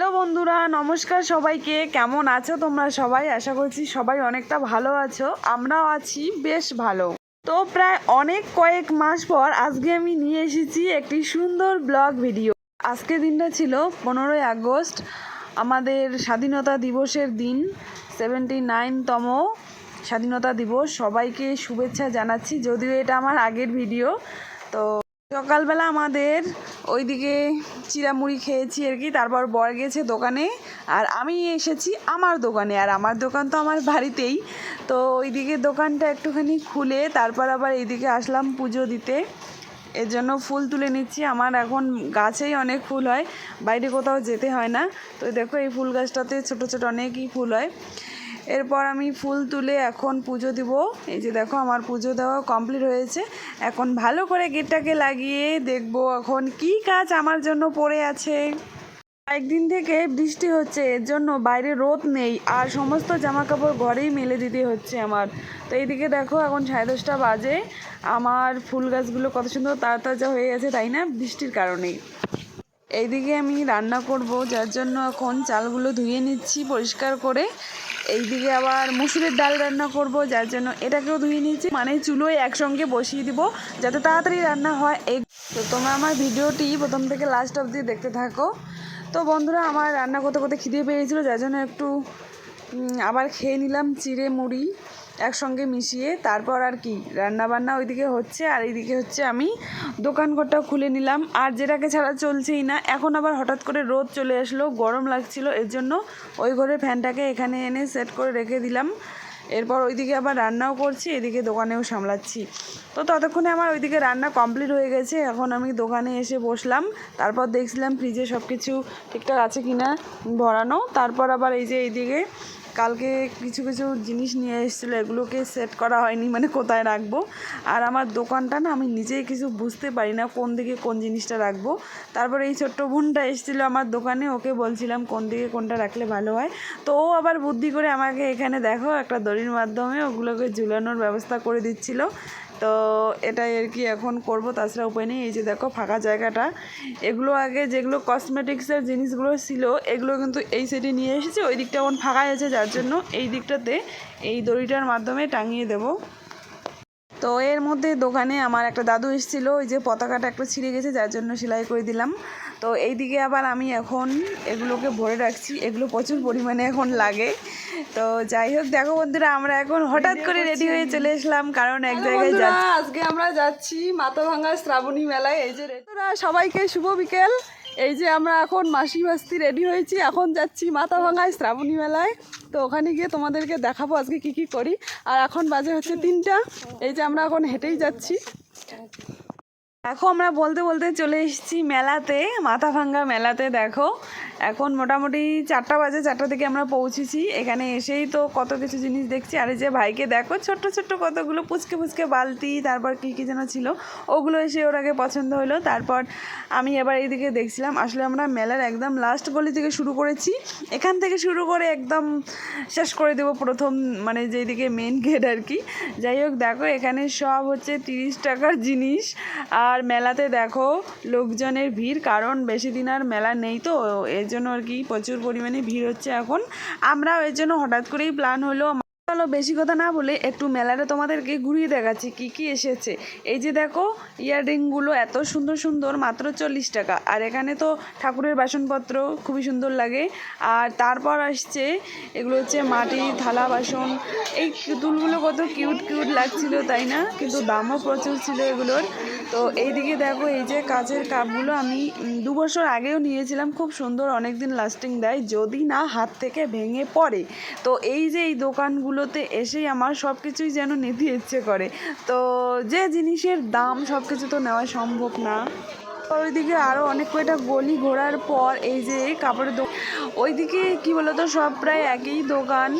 Hello বন্ধুরা, নমস্কার সবাইকে। কেমন আছো তোমরা সবাই? আশা করছি সবাই অনেকটা ভালো আছো, আমরাও আছি বেশ ভালো। তো প্রায় অনেক কয়েক মাস পর আজকে আমি নিয়ে এসেছি একটি সুন্দর ব্লগ ভিডিও। আজকের দিনটা ছিল পনেরোই আগস্ট, আমাদের স্বাধীনতা দিবসের দিন, সেভেন্টি নাইনতম স্বাধীনতা দিবস। সবাইকে শুভেচ্ছা জানাচ্ছি, যদিও এটা আমার আগের ভিডিও। তো সকালবেলা আমাদের ওইদিকে চিড়ামুড়ি খেয়েছি আর কি, তারপর বর গেছে দোকানে আর আমি এসেছি আমার দোকানে আর আমার দোকান তো আমার বাড়িতেই। তো ওইদিকে দোকানটা একটুখানি খুলে তারপর আবার এইদিকে আসলাম পুজো দিতে। এর জন্য ফুল তুলে নিচ্ছি, আমার এখন গাছেই অনেক ফুল হয়, বাইরে কোথাও যেতে হয় না। তো দেখো এই ফুল গাছটাতে ছোট ছোট অনেকই ফুল হয়। এরপর আমি ফুল তুলে এখন পুজো দিব। এই যে দেখো আমার পুজো দেওয়া কমপ্লিট হয়েছে। এখন ভালো করে গেটটাকে লাগিয়ে দেখব এখন কি কাজ আমার জন্য পড়ে আছে। একদিন থেকে বৃষ্টি হচ্ছে, এর জন্য বাইরে রোদ নেই আর সমস্ত জামা কাপড় ঘরেই মেলে দিতে হচ্ছে আমার। তো এইদিকে দেখো এখন সাড়ে দশটা বাজে। আমার ফুল গাছগুলো কত সুন্দর তাজা হয়ে গেছে, তাই না? বৃষ্টির কারণেই। এইদিকে আমি রান্না করব, যার জন্য এখন চালগুলো ধুয়ে নিচ্ছি পরিষ্কার করে। এইদিকে আবার মুসুরের ডাল রান্না করব, যার জন্য এটাকেও ধুয়ে নিয়েছি। মানে চুলোয় একসঙ্গে বসিয়ে দিব, যাতে তাড়াতাড়ি রান্না হয়। এই তো তোমরা আমার ভিডিওটি প্রথম থেকে লাস্ট অবধি দেখতে থাকো। তো বন্ধুরা, আমার রান্না করতে করতে খিদে পেয়েছিলো, যার জন্য একটু আবার খেয়ে নিলাম চিড়ে মুড়ি। একসঙ্গে মিশিয়ে তারপর আর কি রান্না বান্না ওইদিকে হচ্ছে, আর এইদিকে হচ্ছে আমি দোকান ঘরটা খুলে নিলাম। আর যেটাকে ছাড়া চলছেই না, এখন আবার হঠাৎ করে রোদ চলে আসলো, গরম লাগছিল, এর জন্য ওই ঘরের ফ্যানটাকে এখানে এনে সেট করে রেখে দিলাম। এরপর ওইদিকে আবার রান্নাও করছি, এদিকে দোকানেও সামলাচ্ছি। তো ততক্ষণে আমার ওইদিকে রান্না কমপ্লিট হয়ে গেছে, এখন আমি দোকানে এসে বসলাম। তারপর দেখছিলাম ফ্রিজে সব কিছু ঠিকঠাক আছে কি না ভরানো। তারপর আবার এই যে এইদিকে কালকে কিছু কিছু জিনিস নিয়ে এসেছিল, এগুলোকে সেট করা হয়নি মানে কোথায় রাখব? আর আমার দোকানটা না আমি নিজেই কিছু বুঝতে পারি না কোন দিকে কোন জিনিসটা রাখব। তারপরে এই ছোট্ট বোনটা এসেছিল আমার দোকানে, ওকে বলছিলাম কোন দিকে কোনটা রাখলে ভালো হয়। তো ও আবার বুদ্ধি করে আমাকে এখানে দেখো একটা দড়ির মাধ্যমে ওগুলোকে ঝুলানোর ব্যবস্থা করে দিচ্ছিল। তো এটাই আর কি এখন করব। তাছাড়া উপায় নেই, এই যে দেখো ফাঁকা জায়গাটা। এগুলো আগে যেগুলো কসমেটিক্সের জিনিসগুলো ছিল, এগুলো কিন্তু এই সাইডে নিয়ে এসেছে, ওই দিকটা এখন ফাঁকা আছে, যার জন্য এই দিকটাতে এই দড়িটার মাধ্যমে টাঙিয়ে দেবো। তো এর মধ্যে দোকানে আমার একটা দাদু এসেছিল, ওই যে পতাকাটা একটু ছিঁড়ে গেছে, যার জন্য সেলাই করে দিলাম। তো এইদিকে আবার আমি এখন এগুলোকে ভরে রাখছি। এগুলো প্রচুর পরিমাণে এখন লাগে। তো যাই হোক দেখো বন্ধুরা আমরা এখন হঠাৎ করে রেডি হয়ে চলে এসলাম কারণ এক জায়গায় যাচ্ছি। আজকে আমরা যাচ্ছি মাথাভাঙ্গা শ্রাবণী মেলায়। এই যে সবাইকে শুভ বিকেল। এই যে আমরা এখন মাসি মাস্তি রেডি হয়েছি। এখন যাচ্ছি মাথা ভাঙায় শ্রাবণী মেলায়। তো ওখানে গিয়ে তোমাদেরকে দেখাবো আজকে কি কি করি। আর এখন বাজে হচ্ছে তিনটা। এই যে আমরা এখন হেঁটেই যাচ্ছি। এখন আমরা বলতে বলতে চলে এসেছি মেলাতে, মাথা ভাঙ্গা মেলাতে, দেখো। এখন মোটামুটি চারটা বাজে, চারটা থেকে আমরা পৌঁছেছি। এখানে এসেই তো কত কিছু জিনিস দেখছি। আর এই যে ভাইকে দেখো, ছোট্ট ছোট্ট কতগুলো পুচকে পুচকে বালতি, তারপর কী কী যেন ছিল। ওগুলো এসে ওর আগে পছন্দ হলো। তারপর আমি এবার এইদিকে দেখছিলাম। আসলে আমরা মেলার একদম লাস্ট গলি থেকে শুরু করেছি। এখান থেকে শুরু করে একদম শেষ করে দেবো প্রথম মানে যেদিকে মেন গেট আর কি। যাই হোক, দেখো এখানে সব হচ্ছে তিরিশ টাকার জিনিস। আর মেলাতে দেখো লোকজনের ভিড়, কারণ বেশি দিন আর মেলা নেই তো, এর জন্য আর কি প্রচুর পরিমাণে ভিড় হচ্ছে এখন। আমরাও এর জন্য হঠাৎ করেই প্ল্যান হলো, চলো বেশি কথা না বলে একটু মেলাটা তোমাদেরকে ঘুরিয়ে দেখাচ্ছি, কি কি এসেছে। এই যে দেখো ইয়াররিংগুলো এত সুন্দর সুন্দর, মাত্র চল্লিশ টাকা। আর এখানে তো ঠাকুরের বাসনপত্র খুবই সুন্দর লাগে। আর তারপর আসছে, এগুলো হচ্ছে মাটি, থালা, বাসন। এই পুতুলগুলো কত কিউট কিউট লাগছিল, তাই না? কিন্তু দামও প্রচুর ছিল এগুলোর। তো এইদিকে দেখো, এই যে কাজের কাপগুলো আমি দু বছর আগেও নিয়েছিলাম, খুব সুন্দর অনেক দিন লাস্টিং দেয়, যদি না হাত থেকে ভেঙে পড়ে। তো এই যে এই দোকানগুলোতে এসেই আমার সব কিছুই যেন নিতে ইচ্ছে করে। তো যে জিনিসের দাম সব কিছু তো নেওয়া সম্ভব না। ওইদিকে আরও অনেক কয়টা গলি ঘোরার পর এই যে কাপড়ের দোকান। ওইদিকে কি বলতো, সব প্রায় একই দোকান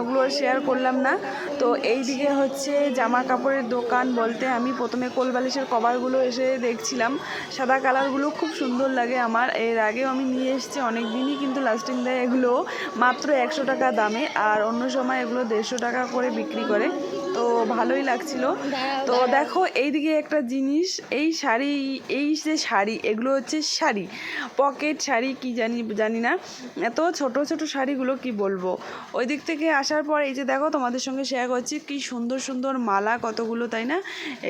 ওগুলো শেয়ার করলাম না। তো এইদিকে হচ্ছে জামা কাপড়ের দোকান বলতে আমি প্রথমে কোলবালিশের কভারগুলো এসে দেখছিলাম। সাদা কালারগুলো খুব সুন্দর লাগে আমার। এর আগেও আমি নিয়ে এসেছি অনেক দিনই কিন্তু লাস্টিং দেয় এগুলো মাত্র একশো টাকা দামে। আর অন্য সময় এগুলো দেড়শো টাকা করে বিক্রি করে। তো ভালোই লাগছিল। তো দেখো, এইদিকে একটা জিনিস, এই শাড়ি, এই যে শাড়ি, এগুলো হচ্ছে শাড়ি। পকেট শাড়ি কি জানি জানি না। এত ছোট ছোট শাড়িগুলো কি বলব? ওই দিক থেকে আসার পর এই যে দেখো, তোমাদের সঙ্গে শেয়ার করছি, কি সুন্দর সুন্দর মালা কতগুলো, তাই না?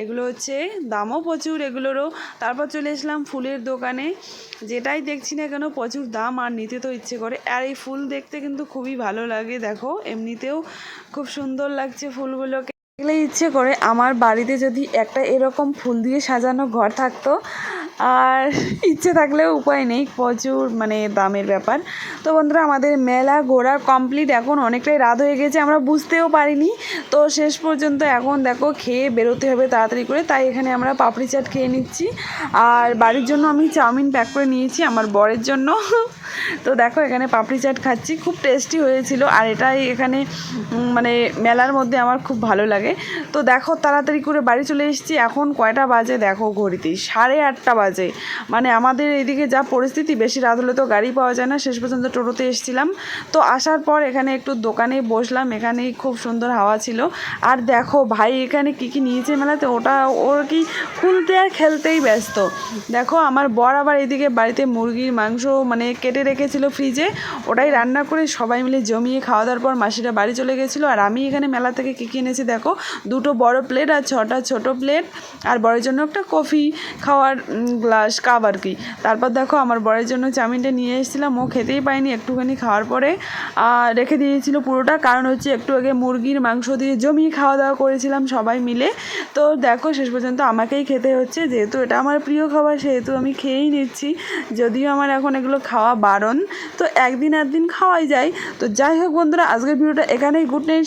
এগুলো হচ্ছে দামও প্রচুর এগুলোরও। তারপর চলে এসলাম ফুলের দোকানে। যেটাই দেখছি না কেন, প্রচুর দাম আর নিতে তো ইচ্ছে করে। আর এই ফুল দেখতে কিন্তু খুবই ভালো লাগে, দেখো। এমনিতেও খুব সুন্দর লাগছে ফুলগুলোকে। দেখলে ইচ্ছে করে আমার বাড়িতে যদি একটা এরকম ফুল দিয়ে সাজানো ঘর থাকতো, আর ইচ্ছে থাকলেও উপায় নেই, প্রচুর মানে দামের ব্যাপার। তো বন্ধুরা, আমাদের মেলা ঘোরা কমপ্লিট এখন অনেকটাই রাত হয়ে গেছে, আমরা বুঝতেও পারিনি। তো শেষ পর্যন্ত এখন দেখো খেয়ে বেরোতে হবে তাড়াতাড়ি করে, তাই এখানে আমরা পাপড়ি চাট খেয়ে নিচ্ছি। আর বাড়ির জন্য আমি চাউমিন প্যাক করে নিয়েছি আমার বরের জন্য। তো দেখো, এখানে পাপড়ি চাট খাচ্ছি। খুব টেস্টি হয়েছিল। আর এটাই এখানে মানে মেলার মধ্যে আমার খুব ভালো লাগে। তো দেখো, তাড়াতাড়ি করে বাড়ি চলে এসেছি। এখন কয়টা বাজে দেখো ঘড়িতে সাড়ে আটটা বাজে। মানে আমাদের এদিকে যা পরিস্থিতি, বেশি রাত হলে তো গাড়ি পাওয়া যায় না। শেষ পর্যন্ত টোটোতে এসেছিলাম। তো আসার পর এখানে একটু দোকানে বসলাম। এখানেই খুব সুন্দর হাওয়া ছিল। আর দেখো, ভাই এখানে কি কি নিয়েছে মেলাতে? ওটা, ওর কি খুলতে আর খেলতেই ব্যস্ত। দেখো, আমার বর আবার এদিকে বাড়িতে মুরগির মাংস মানে কেটে রেখেছিল ফ্রিজে, ওটাই রান্না করে সবাই মিলে জমিয়ে খাওয়া দাওয়ার পর মাসিরা বাড়ি চলে গেছিল। আর আমি এখানে মেলা থেকে কী কী এনেছি দেখো? দুটো বড় প্লেট আর ছটা ছোট প্লেট আর বরের জন্য একটা কফি খাওয়ার গ্লাস কাপ আর কি। তারপর দেখো আমার বরের জন্য চাউমিনটা নিয়ে এসেছিলাম, ও খেতেই পায়নি একটুখানি খাওয়ার পরে। রেখে দিয়েছিল পুরোটা, কারণ হচ্ছে একটু আগে মুরগির মাংস দিয়ে জমিয়ে খাওয়া দাওয়া করেছিলাম সবাই মিলে। তো দেখো শেষ পর্যন্ত আমাকেই খেতে হচ্ছে, যেহেতু এটা আমার প্রিয় খাবার, সেহেতু আমি খেয়েই নিচ্ছি। যদিও আমার এখন এগুলো খাওয়া বারণ। তো একদিন একদিন খাওয়াই যায়। তো যাই হোক বন্ধুরা, আজকের ভিডিওটা এখানেই। Good night